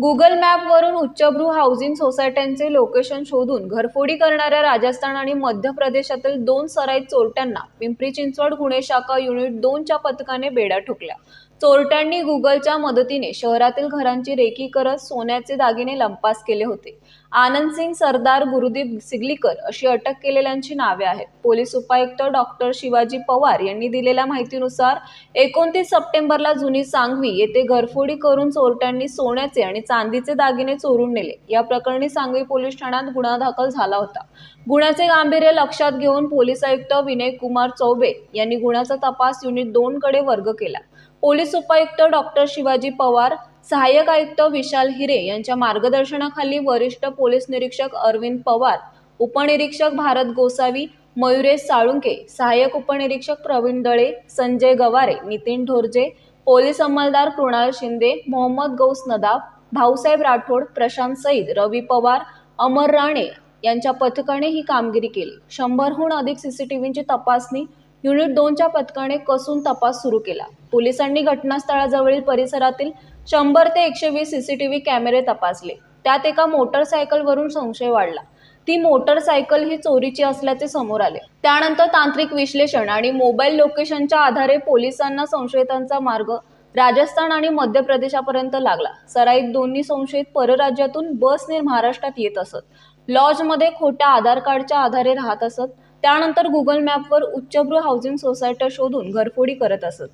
Google मॅपवरून उच्चभ्रू housing सोसायट्यांचे location शोधून घरफोडी करणाऱ्या राजस्थान आणि मध्य प्रदेशातील दोन सराईत चोरट्यांना पिंपरी चिंचवड गुन्हे शाखा युनिट दोनच्या पथकाने बेड्या ठोकल्या. चोरट्यांनी गुगलच्या मदतीने शहरातील घरांची रेकी करत सोन्याचे दागिने लंपास केले होते. आनंद सिंग सरदार गुरुदीप सिगलीकर अशी अटक केलेल्यांची नावे आहेत. पोलीस उपायुक्त डॉक्टर शिवाजी पवार यांनी दिलेल्या माहितीनुसार एकोणतीस सप्टेंबरला जुनी सांगवी येथे घरफोडी करून चोरट्यांनी सोन्याचे आणि चांदीचे दागिने चोरून नेले. या प्रकरणी सांगवी पोलीस ठाण्यात गुन्हा दाखल झाला होता. गुन्ह्याचे गांभीर्य लक्षात घेऊन पोलीस आयुक्त विनय कुमार चौबे यांनी गुन्ह्याचा तपास युनिट दोन कडे वर्ग केला. पोलीस उपायुक्त डॉक्टर शिवाजी पवार सहाय्यक आयुक्त विशाल हिरे यांच्या मार्गदर्शनाखाली वरिष्ठ पोलीस निरीक्षक अरविंद पवार उपनिरीक्षक भारत गोसावी मयुरेश साळुंके सहाय्यक उपनिरीक्षक प्रवीण दळे संजय गवारे नितीन ढोरजे पोलीस अंमलदार कृणाल शिंदे मोहम्मद गौस नदाब भाऊसाहेब राठोड प्रशांत सईद रवी पवार अमर राणे यांच्या पथकाने ही कामगिरी केली. शंभरहून अधिक सीसीटीव्हीची तपासणी युनिट दोनच्या पथकाने कसून तपास सुरू केला. पोलिसांनी घटनास्थळाजवळील परिसरातील शंभर ते एकशे वीस सीसीटीव्ही कॅमेरे तपासले. त्यात एका मोटरसायकलवरून संशय वाढला. ती मोटरसायकल ही चोरीची असल्याचे समोर आले. त्यानंतर तांत्रिक विश्लेषण आणि मोबाईल लोकेशनच्या आधारे पोलिसांना संशयितांचा मार्ग राजस्थान आणि मध्य प्रदेशापर्यंत लागला. सराईत दोन्ही संशयित परराज्यातून बसने महाराष्ट्रात येत असत. लॉजमध्ये खोट्या आधार कार्डच्या आधारे राहत असत. त्यानंतर गुगल मॅपवर उच्चभ्रू हाऊसिंग सोसायट्या शोधून घरफोडी करत असत.